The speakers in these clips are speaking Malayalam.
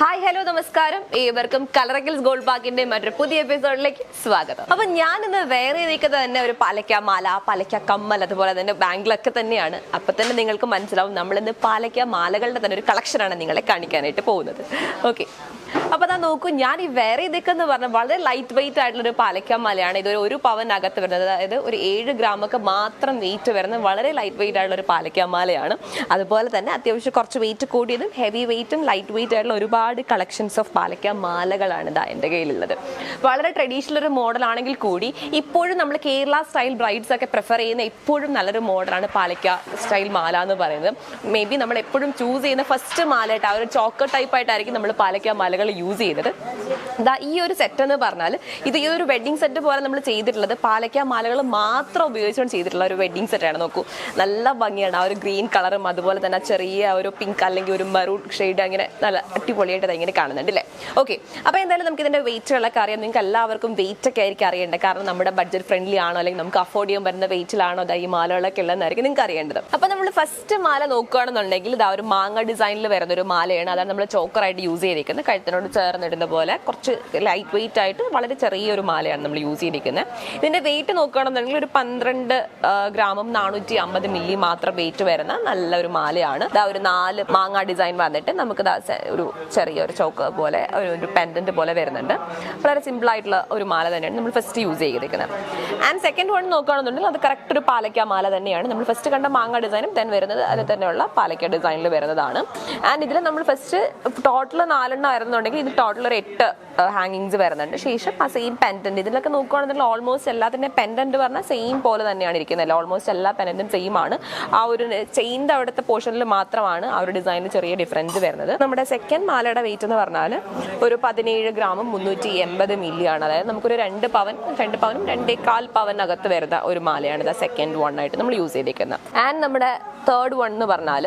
ഹായ് ഹലോ നമസ്കാരം. ഏവർക്കും കളറക്കിൽസ് ഗോൾഡ് പാർക്കിന്റെ മറ്റൊരു പുതിയ എപ്പിസോഡിലേക്ക് സ്വാഗതം. അപ്പൊ ഞാൻ ഇന്ന് വേറെ നിൽക്കുന്നത് തന്നെ ഒരു പാലക്ക മാല പാലക്ക കമ്മൽ അതുപോലെ തന്നെ ബാങ്കിലൊക്കെ തന്നെയാണ്. അപ്പൊ തന്നെ നിങ്ങൾക്ക് മനസ്സിലാവും നമ്മൾ ഇന്ന് പാലക്ക മാലകളുടെ തന്നെ ഒരു കളക്ഷനാണ് നിങ്ങളെ കാണിക്കാനായിട്ട് പോകുന്നത്. ഓക്കെ അപ്പൊ അതാ നോക്കൂ ഞാൻ ഈ വേറെ ഇതൊക്കെ എന്ന് പറഞ്ഞാൽ വളരെ ലൈറ്റ് വെയിറ്റ് ആയിട്ടുള്ള ഒരു പാലക്ക മലയാണ്. ഇതൊരു ഒരു പവനകത്ത് വരുന്നത്. അതായത് ഒരു ഏഴ് ഗ്രാമൊക്കെ മാത്രം വെയിറ്റ് വരുന്ന വളരെ ലൈറ്റ് വെയിറ്റ് ആയിട്ടുള്ള ഒരു പാലക്ക മാലയാണ്. അതുപോലെ തന്നെ അത്യാവശ്യം കുറച്ച് വെയിറ്റ് കൂടിയതും ഹെവി വെയിറ്റും ലൈറ്റ് വെയിറ്റ് ആയിട്ടുള്ള ഒരുപാട് കളക്ഷൻസ് ഓഫ് പാലക്ക മാലകളാണ് ഇതാ എന്റെ കയ്യിലുള്ളത്. വളരെ ട്രഡീഷണൽ ഒരു മോഡൽ ആണെങ്കിൽ കൂടി ഇപ്പോഴും നമ്മൾ കേരള സ്റ്റൈൽ ബ്രൈഡ്സ് ഒക്കെ പ്രിഫർ ചെയ്യുന്ന എപ്പോഴും നല്ലൊരു മോഡലാണ് പാലക്ക സ്റ്റൈൽ മാല എന്ന് പറയുന്നത്. മേ ബി നമ്മൾ എപ്പോഴും ചൂസ് ചെയ്യുന്ന ഫസ്റ്റ് മാലയായിട്ട് ആ ഒരു ചോക്കർ ടൈപ്പ് ആയിട്ടായിരിക്കും നമ്മൾ പാലക്ക മാലകൾ യൂസ് ചെയ്തത്. ദാ ഈ ഒരു സെറ്റ് എന്ന് പറഞ്ഞാൽ ഇത് ഈ ഒരു വെഡിങ് സെറ്റ് പോലെ നമ്മൾ ചെയ്തിട്ടുള്ളത് പാലക്ക മാലകൾ മാത്രം ഉപയോഗിച്ചുകൊണ്ട് ചെയ്തിട്ടുള്ള ഒരു വെഡിങ് സെറ്റാണ് നോക്കൂ നല്ല ഭംഗിയാണ്. ആ ഒരു ഗ്രീൻ കളറും അതുപോലെ തന്നെ ചെറിയ ഒരു പിങ്ക് അല്ലെങ്കിൽ ഒരു മറൂൺ ഷെയ്ഡ് അങ്ങനെ നല്ല അടിപൊളിയായിട്ട് ഇങ്ങനെ കാണുന്നുണ്ട് അല്ലേ? ഓക്കെ അപ്പോൾ എന്തായാലും നമുക്ക് ഇതിന്റെ വെയിറ്റുകളൊക്കെ അറിയാം. നിങ്ങൾക്ക് എല്ലാവർക്കും വെയിറ്റ് ഒക്കെ ആയിരിക്കും അറിയേണ്ടത്. കാരണം നമ്മുടെ ബഡ്ജറ്റ് ഫ്രണ്ട്ലി ആണോ അല്ലെങ്കിൽ നമുക്ക് അഫോർഡ് ചെയ്യാൻ പറ്റുന്ന വെയിറ്റിലാണോ അതാ ഈ മാലകളൊക്കെ ഉള്ളതെന്നായിരിക്കും നിങ്ങൾക്ക് അറിയേണ്ടത്. അപ്പോൾ ഫസ്റ്റ് മാല നോക്കുകയാണെന്നുണ്ടെങ്കിൽ ഇതാ ഒരു മാങ്ങ ഡിസൈനിൽ വരുന്ന ഒരു മാലയാണ്. അതാണ് നമ്മൾ ചോക്കറായിട്ട് യൂസ് ചെയ്തിരിക്കുന്നത്. കഴുത്തിനോട് ചേർന്നിടുന്ന പോലെ കുറച്ച് ലൈറ്റ് വെയിറ്റ് ആയിട്ട് വളരെ ചെറിയൊരു മാലയാണ് നമ്മൾ യൂസ് ചെയ്തിരിക്കുന്നത്. ഇതിന്റെ വെയിറ്റ് നോക്കുകയാണെന്നുണ്ടെങ്കിൽ ഒരു പന്ത്രണ്ട് ഗ്രാമും നാനൂറ്റി അമ്പത് മില്ലി മാത്രം വെയിറ്റ് വരുന്ന നല്ലൊരു മാലയാണ്. ഇതാ ഒരു നാല് മാങ്ങ ഡിസൈൻ വന്നിട്ട് നമുക്ക് ഒരു ചെറിയൊരു ചോക്ക് പോലെ ഒരു പെൻഡന്റ് പോലെ വരുന്നുണ്ട്. വളരെ സിമ്പിൾ ആയിട്ടുള്ള ഒരു മാല തന്നെയാണ് നമ്മൾ ഫസ്റ്റ് യൂസ് ചെയ്തിരിക്കുന്നത്. ആൻഡ് സെക്കൻഡ് വൺ നോക്കുകയാണെന്നുണ്ടെങ്കിൽ അത് കറക്റ്റ് ഒരു പാലക്ക മാല തന്നെയാണ്. നമ്മൾ ഫസ്റ്റ് കണ്ട മാങ്ങ ഡിസൈനും ദെൻ വരുന്നത് അതിൽ തന്നെയുള്ള പാലക്ക ഡിസൈനിൽ വരുന്നതാണ്. ആൻഡ് ഇതിൽ നമ്മൾ ഫസ്റ്റ് ടോട്ടൽ നാലെണ്ണം ആയിരുന്നുണ്ടെങ്കിൽ ഇത് ടോട്ടൽ ഒരു എട്ട് ഹാങ്ങിങ്സ് വരുന്നുണ്ട്. ശേഷം ആ സെയിം പെൻഡന്റ് ഇതിലൊക്കെ നോക്കുകയാണെങ്കിൽ ഓൾമോസ്റ്റ് എല്ലാത്തിന്റെ പെൻഡന്റ് പറഞ്ഞാൽ സെയിം പോലെ തന്നെയാണ് ഇരിക്കുന്നത്. ഓൾമോസ്റ്റ് എല്ലാ പെൻഡന്റും സെയിം ആണ്. ആ ഒരു ചെയിന്റെ അവിടുത്തെ പോർഷനിൽ മാത്രമാണ് ആ ഒരു ഡിസൈനിൽ ചെറിയ ഡിഫറൻസ് വരുന്നത്. നമ്മുടെ സെക്കൻഡ് മാലയുടെ വെയിറ്റ് എന്ന് പറഞ്ഞാൽ ഒരു പതിനേഴ് ഗ്രാമും മുന്നൂറ്റി എൺപത് മില്ലി ആണ്. അതായത് നമുക്കൊരു രണ്ട് പവൻ രണ്ട് പവനും രണ്ടേകാൽ കാൽ പവനകത്ത് വരുന്ന ഒരു മാലയാണ് ഇത് സെക്കൻഡ് വൺ ആയിട്ട് നമ്മൾ യൂസ് ചെയ്തിരിക്കുന്നത് ആൻഡ് നമ്മുടെ തേർഡ് വൺ എന്ന് പറഞ്ഞാൽ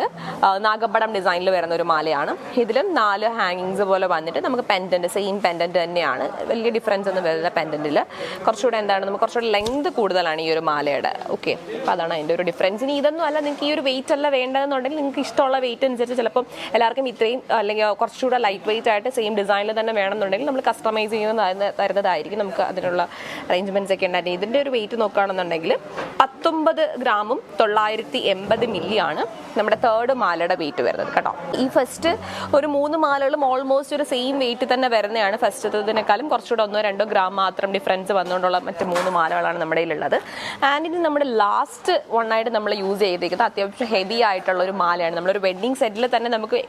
നാഗപ്പടം ഡിസൈനിൽ വരുന്ന ഒരു മാലയാണ്. ഇതിലും നാല് ഹാങ്ങിങ്സ് പോലെ വന്നിട്ട് നമുക്ക് പെൻഡന്റ് സെയിം പെൻഡന്റ് തന്നെയാണ്. വലിയ ഡിഫറൻസ് ഒന്നും വരുന്ന പെൻഡന്റിൽ കുറച്ചുകൂടെ എന്താണ് നമുക്ക് കുറച്ചുകൂടെ ലെങ്ത് കൂടുതലാണ് ഈ ഒരു മാലയുടെ. ഓക്കെ അപ്പോൾ അതാണ് അതിന്റെ ഒരു ഡിഫറൻസ് ഇനി ഇതൊന്നും അല്ല നിങ്ങൾക്ക് ഈ ഒരു വെയിറ്റ് അല്ല വേണ്ടതെന്നുണ്ടെങ്കിൽ നിങ്ങൾക്ക് ഇഷ്ടമുള്ള വെയിറ്റ് അനുസരിച്ച് ചിലപ്പം എല്ലാവർക്കും ഇത്രയും അല്ലെങ്കിൽ കുറച്ചുകൂടെ ലൈറ്റ് വെയിറ്റ് ആയിട്ട് സെയിം ഡിസൈനിൽ തന്നെ വേണമെന്നുണ്ടെങ്കിൽ നമ്മൾ കസ്റ്റമൈസ് ചെയ്യുന്ന തരുന്നതായിരിക്കും നമുക്ക് അതിനുള്ള അറേഞ്ച്മെന്റ്സ് ഒക്കെ ഉണ്ടായിരുന്നു ഇതിന്റെ ഒരു വെയിറ്റ് നോക്കുകയാണെന്നുണ്ടെങ്കിൽ പത്തൊമ്പത് ഗ്രാമും തൊള്ളായിരത്തി എൺപത് മില്ലി നമ്മുടെ തേർഡ് മാലയുടെ വെയിറ്റ് വരുന്നത് കേട്ടോ. ഈ ഫസ്റ്റ് ഒരു മൂന്ന് മാലകളും ഓൾമോസ്റ്റ് ഒരു സെയിം വെയിറ്റ് തന്നെ വരുന്നതാണ് ഫസ്റ്റത്തേതിനേക്കാളും. കുറച്ചുകൂടെ ഒന്നോ രണ്ടോ ഗ്രാം മാത്രം ഡിഫറൻസ് വന്നുകൊണ്ടുള്ള മറ്റ് മൂന്ന് മാലകളാണ് നമ്മുടെ ഉള്ളത് ആൻഡ് ഇത് നമ്മുടെ ലാസ്റ്റ് വൺ ആയിട്ട് നമ്മൾ യൂസ് ചെയ്തിരിക്കുന്നത് അത്യാവശ്യം ഹെവി ആയിട്ടുള്ള ഒരു മാലയാണ്. നമ്മളൊരു വെഡിങ് സെറ്റിൽ തന്നെ നമുക്ക്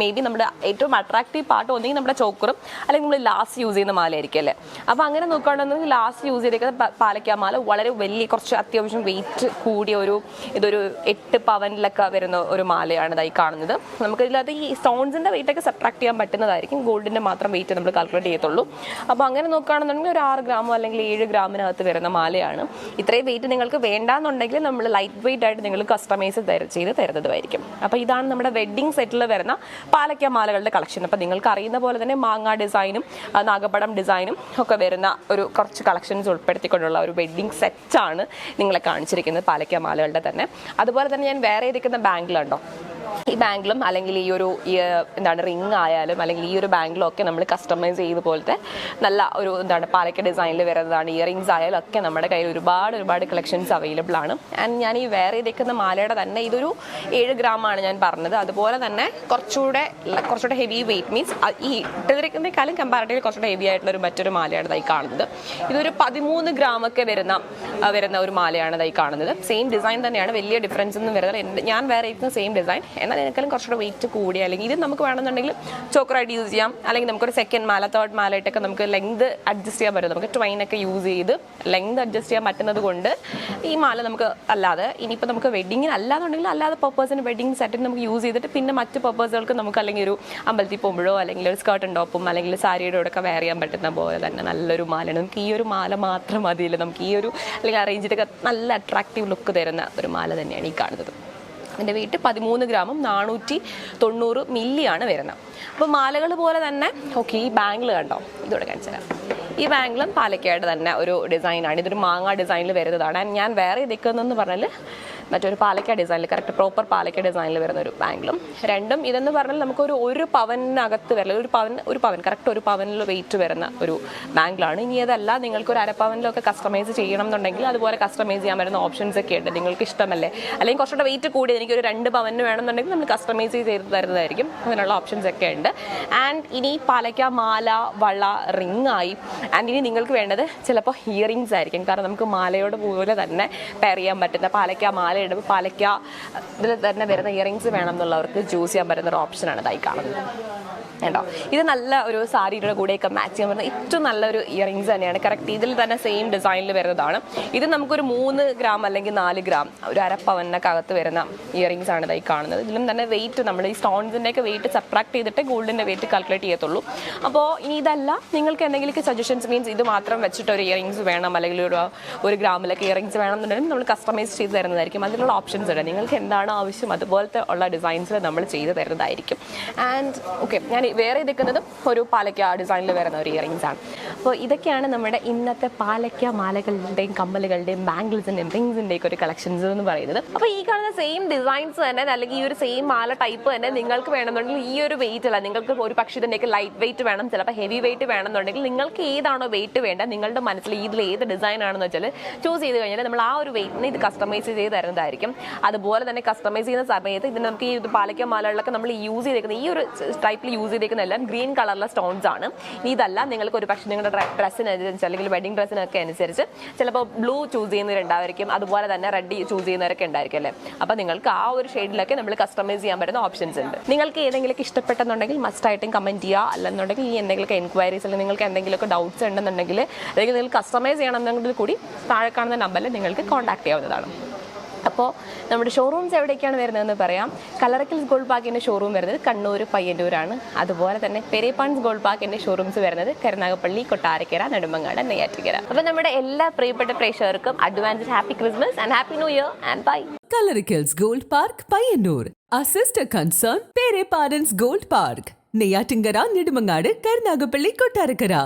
മേ ബി നമ്മുടെ ഏറ്റവും അട്രാക്റ്റീവ് പാട്ട് ഒന്നെങ്കിൽ നമ്മുടെ ചോക്കറും അല്ലെങ്കിൽ നമ്മൾ ലാസ്റ്റ് യൂസ് ചെയ്യുന്ന മാലയായിരിക്കും അല്ലേ? അപ്പോൾ അങ്ങനെ നോക്കുകയാണെന്നുണ്ടെങ്കിൽ ലാസ്റ്റ് യൂസ് ചെയ്തിരിക്കുന്ന പാലക്കാ മാല വളരെ വലിയ കുറച്ച് അത്യാവശ്യം വെയിറ്റ് കൂടിയ ഒരു ഇതൊരു എട്ട് പവനിലൊക്കെ വരുന്ന ഒരു മാലയാണ് ഇതായി കാണുന്നത്. നമുക്ക് ഇതിനകത്ത് ഈ സ്റ്റോൺസിന്റെ വെയിറ്റ് ഒക്കെ സബ്ട്രാക്ട് ചെയ്യാൻ പറ്റുന്നതായിരിക്കും. ഗോൾഡിന്റെ മാത്രം വെയിറ്റ് നമ്മൾ കാൽക്കുലേറ്റ് ചെയ്യത്തുള്ളൂ. അപ്പോൾ അങ്ങനെ നോക്കുകയാണെന്നുണ്ടെങ്കിൽ ഒരു ആറ് ഗ്രാമോ അല്ലെങ്കിൽ ഏഴ് ഗ്രാമിനകത്ത് വരുന്ന മാലയാണ്. ഇത്രയും വെയിറ്റ് നിങ്ങൾക്ക് വേണ്ടാന്നുണ്ടെങ്കിൽ നമ്മൾ ലൈറ്റ് വെയിറ്റ് ആയിട്ട് നിങ്ങൾ കസ്റ്റമൈസ് ചെയ്ത് തരുന്നതുമായിരിക്കും. അപ്പോൾ ഇതാണ് നമ്മുടെ വെഡിങ് സെറ്റിൽ വരുന്ന പാലക്ക മാലകളുടെ കളക്ഷൻ അപ്പോൾ നിങ്ങൾക്ക് അറിയുന്ന പോലെ തന്നെ മാങ്ങ ഡിസൈനും നാഗപടം ഡിസൈനും ഒക്കെ വരുന്ന ഒരു കുറച്ച് കളക്ഷൻസ് ഉൾപ്പെടുത്തിക്കൊണ്ടുള്ള ഒരു വെഡ്ഡിംഗ് സെറ്റാണ് നിങ്ങളെ കാണിച്ചിരിക്കുന്നത് പാലക്ക മാലകളുടെ തന്നെ. അതുപോലെ തന്നെ ഞാൻ വേറെ ഇരിക്കുന്ന ബാങ്കിലുണ്ടോ? ഈ ബാങ്കിലും അല്ലെങ്കിൽ ഈ ഒരു എന്താണ് റിംഗ് ആയാലും അല്ലെങ്കിൽ ഈ ഒരു ബാങ്കിലും ഒക്കെ നമ്മൾ കസ്റ്റമൈസ് ചെയ്ത പോലത്തെ നല്ല ഒരു എന്താണ് പാലക്ക ഡിസൈനിൽ വരുന്നതാണ്. ഇയറിങ്സ് ആയാലും ഒക്കെ നമ്മുടെ കയ്യിൽ ഒരുപാട് ഒരുപാട് കളക്ഷൻസ് അവൈലബിൾ ആണ്. ആൻഡ് ഞാൻ ഈ വേറെ ഇരിക്കുന്ന മാലയുടെ തന്നെ ഇതൊരു ഏഴ് ആണ് ഞാൻ പറഞ്ഞത്. അതുപോലെ തന്നെ കുറച്ചുകൂടെ കുറച്ചുകൂടെ ഹെവി വെയിറ്റ് മീൻസ് ഈ ഇട്ടിരിക്കുന്നതിനേക്കാളും കമ്പാരിറ്റീവ് കുറച്ചുകൂടെ ഹെവി ആയിട്ടുള്ള ഒരു മറ്റൊരു മാലയാണ് ഇതായി കാണുന്നത്. ഇതൊരു പതിമൂന്ന് ഗ്രാം ഒക്കെ വരുന്ന വരുന്ന ഒരു മാലയാണ് ഇതായി കാണുന്നത്. സെയിം ഡിസൈൻ തന്നെയാണ്. വലിയ ഡിഫറൻസ് ഒന്നും വരുന്നത് ഞാൻ വേറെ ഇരിക്കുന്ന സെയിം ഡിസൈൻ എന്നാൽ എനിക്കാലും കുറച്ചുകൂടെ വെയിറ്റ് കൂടിയ അല്ലെങ്കിൽ ഇത് നമുക്ക് വേണമെന്നുണ്ടെങ്കിൽ ചോക്കറായിട്ട് യൂസ് ചെയ്യാം. അല്ലെങ്കിൽ നമുക്കൊരു സെക്കൻഡ് മാല തേർഡ് മാലയിട്ടൊക്കെ നമുക്ക് ലെങ്ത് അഡ്ജസ്റ്റ് ചെയ്യാൻ പറ്റും. നമുക്ക് ട്വൈൻ ഒക്കെ യൂസ് ചെയ്ത് ലെങ്ത് അഡ്ജസ്റ്റ് ചെയ്യാൻ പറ്റുന്നത് കൊണ്ട് ഈ മാല നമുക്ക് അല്ലാതെ ഇനിയിപ്പോൾ നമുക്ക് വെഡിങ്ങിന് അല്ലാന്നുണ്ടെങ്കിൽ അല്ലാതെ പർപ്പസിന് വെഡിങ് സെറ്റിന് നമുക്ക് യൂസ് ചെയ്തിട്ട് പിന്നെ മറ്റ് പർപ്പസുകൾക്ക് നമുക്ക് അല്ലെങ്കിൽ ഒരു അമ്പലത്തിൽ പോകുമ്പോഴോ അല്ലെങ്കിൽ ഒരു സ്കേർട്ടും ടോപ്പും അല്ലെങ്കിൽ സാരിയുടെ ഒക്കെ വെയർ ചെയ്യാൻ പറ്റുന്ന പോലെ തന്നെ നല്ലൊരു മാലയാണ്. നമുക്ക് ഈ ഒരു മാല മാത്രം മതിയില്ല. നമുക്ക് ഈ ഒരു അല്ലെങ്കിൽ അറേഞ്ചിട്ടൊക്കെ നല്ല അട്രാക്റ്റീവ് ലുക്ക് തരുന്ന ഒരു മാല തന്നെയാണ് ഈ കാണുന്നത്. എന്റെ വെയിറ്റ് പതിമൂന്ന് ഗ്രാമും നാനൂറ്റി തൊണ്ണൂറ് മില്ലിയാണ് വരുന്നത്. അപ്പോൾ മാലകൾ പോലെ തന്നെ ഓക്കെ ഈ ബാങ്കിൾ കണ്ടോ? ഇതോടെ കാണിച്ചു തരാം. ഈ ബാംഗിളും പാലക്കാട് തന്നെ ഒരു ഡിസൈനാണ് ഇതൊരു മാങ്ങ ഡിസൈനിൽ വരുന്നതാണ്. ഞാൻ വേറെ നിൽക്കുന്നതെന്ന് പറഞ്ഞാൽ മറ്റൊരു പാലക്ക ഡിസൈനിൽ കറക്റ്റ് പ്രോപ്പർ പാലക്ക ഡിസൈനിൽ വരുന്ന ഒരു ബാംഗിളും രണ്ടും ഇതെന്ന് പറഞ്ഞാൽ നമുക്ക് ഒരു ഒരു പവനകത്ത് വരില്ല ഒരു പവൻ ഒരു പവൻ കറക്റ്റ് ഒരു പവനിൽ വെയിറ്റ് വരുന്ന ഒരു ബാംഗിളാണ് ഇനി അതല്ല നിങ്ങൾക്ക് ഒരു അരപ്പവനിലൊക്കെ കസ്റ്റമൈസ് ചെയ്യണം എന്നുണ്ടെങ്കിൽ അതുപോലെ കസ്റ്റമൈസ് ചെയ്യാൻ വരുന്ന ഓപ്ഷൻസ് ഒക്കെ ഉണ്ട്. നിങ്ങൾക്ക് ഇഷ്ടമല്ലേ? അല്ലെങ്കിൽ കുറച്ചുകൂടെ വെയിറ്റ് കൂടി എനിക്ക് ഒരു രണ്ട് പവന് വേണമെന്നുണ്ടെങ്കിൽ നമ്മൾ കസ്റ്റമൈസ് ചെയ്ത് തരുന്നതായിരിക്കും. അതിനുള്ള ഓപ്ഷൻസ് ഒക്കെ ഉണ്ട്. ആൻഡ് ഇനി പാലക്ക മാല വള റിംഗ് ആയി. ആൻഡ് ഇനി നിങ്ങൾക്ക് വേണ്ടത് ചിലപ്പോൾ ഇയറിങ്സ് ആയിരിക്കും. കാരണം നമുക്ക് മാലയോട് പോലെ തന്നെ പെയർ ചെയ്യാൻ പറ്റുന്ന പാലക്ക മാല ഇടുമ്പോൾ പാലയ്ക്ക ഇതിൽ തന്നെ വരുന്ന ഇയറിങ്സ് വേണം എന്നുള്ളവർക്ക് ചൂസ് ചെയ്യാൻ പറ്റുന്ന ഒരു ഓപ്ഷനാണ് ഇതായി കാണുന്നത്. കേട്ടോ ഇത് നല്ല ഒരു സാരിയുടെ കൂടെയൊക്കെ മാച്ച് ചെയ്യാൻ പറ്റുന്ന ഏറ്റവും നല്ലൊരു ഇയറിങ്സ് തന്നെയാണ്. കറക്റ്റ് ഇതിൽ തന്നെ സെയിം ഡിസൈനിൽ വരുന്നതാണ്. ഇത് നമുക്കൊരു മൂന്ന് ഗ്രാം അല്ലെങ്കിൽ നാല് ഗ്രാം ഒരു അരപ്പവനൊക്കെ അകത്ത് വരുന്ന ഇയറിങ്സ് ആണ് ഇതായി കാണുന്നത്. ഇതിലും തന്നെ വെയിറ്റ് നമ്മൾ ഈ സ്റ്റോൺസിന്റെ ഒക്കെ വെയിറ്റ് സപ്രാക്ട് ചെയ്തിട്ട് ഗോൾഡിന്റെ വെയിറ്റ് കാൽക്കുലേറ്റ് ചെയ്യത്തുള്ളൂ. അപ്പോൾ ഇനി ഇതല്ല. നിങ്ങൾക്ക് എന്തെങ്കിലുമൊക്കെ സജഷൻസ് മീൻസ് ഇത് മാത്രം വെച്ചിട്ട് ഒരു ഇയറിങ്സ് വേണം അല്ലെങ്കിൽ ഒരു ഒരു ഗ്രാമിലൊക്കെ ഇയറിങ്സ് വേണം എന്നുണ്ടെങ്കിൽ നമ്മൾ കസ്റ്റമൈസ് ചെയ്ത് തരുന്നതായിരിക്കും. അതിനുള്ള ഓപ്ഷൻസ് ഉണ്ട് നിങ്ങൾക്ക് എന്താണ് ആവശ്യം? അതുപോലത്തെ ഉള്ള ഡിസൈൻസിൽ നമ്മൾ ചെയ്ത് തരുന്നതായിരിക്കും. ആൻഡ് ഓക്കെ ഞാൻ വേറെ നിൽക്കുന്നതും ഒരു പാലക്ക ഡിസൈനിൽ വരുന്ന ഒരു ഇയറിങ്സ് ആണ്. അപ്പോൾ ഇതൊക്കെയാണ് നമ്മുടെ ഇന്നത്തെ പാലക്ക മാലകളുടെയും കമ്മലുകളുടെയും ബാംഗിൾസിന്റെയും റിങ്സിന്റെയും ഒരു കളക്ഷൻസ് എന്ന് പറയുന്നത്. അപ്പോൾ ഈ കാണുന്ന സെയിം ഡിസൈൻസ് തന്നെ അല്ലെങ്കിൽ ഈ ഒരു സെയിം മാല ടൈപ്പ് തന്നെ നിങ്ങൾക്ക് വേണമെന്നുണ്ടെങ്കിൽ ഈ ഒരു വെയിറ്റ് അല്ല നിങ്ങൾക്ക് ഒരു പക്ഷേ ഇതിന്റെയൊക്കെ ലൈറ്റ് വെയിറ്റ് വേണം ചിലപ്പോൾ ഹെവി വെയിറ്റ് വേണമെന്നുണ്ടെങ്കിൽ നിങ്ങൾക്ക് ഏതാണോ വെയിറ്റ് വേണ്ട നിങ്ങളുടെ മനസ്സിൽ ഇതിൽ ഏത് ഡിസൈൻ ആണെന്ന് വെച്ചാൽ ചൂസ് ചെയ്ത് കഴിഞ്ഞാൽ നമ്മൾ ആ ഒരു വെയിറ്റിന് ഇത് കസ്റ്റമൈസ് ചെയ്ത് തരുന്നതായിരിക്കും. അതുപോലെ തന്നെ കസ്റ്റമൈസ് ചെയ്യുന്ന സമയത്ത് ഇതിന് നമുക്ക് ഈ പാലക്ക മാലകളിലൊക്കെ നമ്മൾ യൂസ് ചെയ്തേക്കുന്ന ഈ ഒരു ടൈപ്പിൽ യൂസ് ചെയ്തേക്കുന്ന എല്ലാം ഗ്രീൻ കളറിലെ സ്റ്റോൺസ് ആണ്. ഇനി ഇതല്ല നിങ്ങൾക്ക് ഒരു പക്ഷേ നിങ്ങളുടെ ഡ്രസ്സിനനുസരിച്ച് അല്ലെങ്കിൽ വെഡിങ് ഡ്രസ്സിനൊക്കെ അനുസരിച്ച് ചിലപ്പോൾ ബ്ലൂ ചൂസ് ചെയ്യുന്നവരുണ്ടായിരിക്കും അതുപോലെ തന്നെ റെഡ് ചൂസ് ചെയ്യുന്നവരൊക്കെ ഉണ്ടായിരിക്കും അല്ലേ? അപ്പോൾ നിങ്ങൾക്ക് ആ ഒരു ഷെയ്ഡിലൊക്കെ നമ്മൾ കസ്റ്റമൈസ് ചെയ്യാൻ പറ്റുന്ന ഓപ്ഷൻസ് ഉണ്ട്. നിങ്ങൾക്ക് ഏതെങ്കിലും ഇഷ്ടപ്പെട്ടെന്നുണ്ടെങ്കിൽ മസ്റ്റ് ആയിട്ടും കമന്റ് ചെയ്യുക. അല്ലെന്നുണ്ടെങ്കിൽ ഈ എന്തെങ്കിലുമൊക്കെ എൻക്വയറീസ് അല്ലെങ്കിൽ നിങ്ങൾക്ക് എന്തെങ്കിലുമൊക്കെ ഡൗട്ട്സ് ഉണ്ടെന്നുണ്ടെങ്കിൽ അല്ലെങ്കിൽ നിങ്ങൾ കസ്റ്റമൈസ് ചെയ്യണമെന്നുണ്ടെങ്കിൽ കൂടി താഴെ കാണുന്ന നമ്പറിൽ നിങ്ങൾക്ക് കോൺടാക്ട് ചെയ്യാവുന്നതാണ്. അപ്പോൾ നമ്മുടെ ഷോറൂംസ് എവിടേക്കാണ് വരുന്നതെന്ന് പറയാം. കലറക്കൽസ് ഗോൾഡ് പാർക്കിന്റെ ഷോറൂം വരുന്നത് കണ്ണൂർ പയ്യന്നൂരാണ്. അതുപോലെ തന്നെ പെരേപ്പാൻസ് ഗോൾഡ് പാർക്കിന്റെ ഷോറൂംസ് വരുന്നത് കരുനാഗപ്പള്ളി കൊട്ടാരക്കര നെടുമ്പങ്ങാട് നെയ്യാറ്റിക്കര അപ്പോൾ നമ്മുടെ എല്ലാ പ്രിയപ്പെട്ട പ്രേക്ഷകർക്കും advance happy Christmas and happy new year and by Kalarikkals gold park Payyanur. Assist concern പേരെ പാരൻസ് ഗോൾഡ് പാർക്ക്. നെയ്യാറ്റിങ്കര നെടുമങ്ങാട് കരുനാഗപ്പള്ളി കൊട്ടാരക്കര.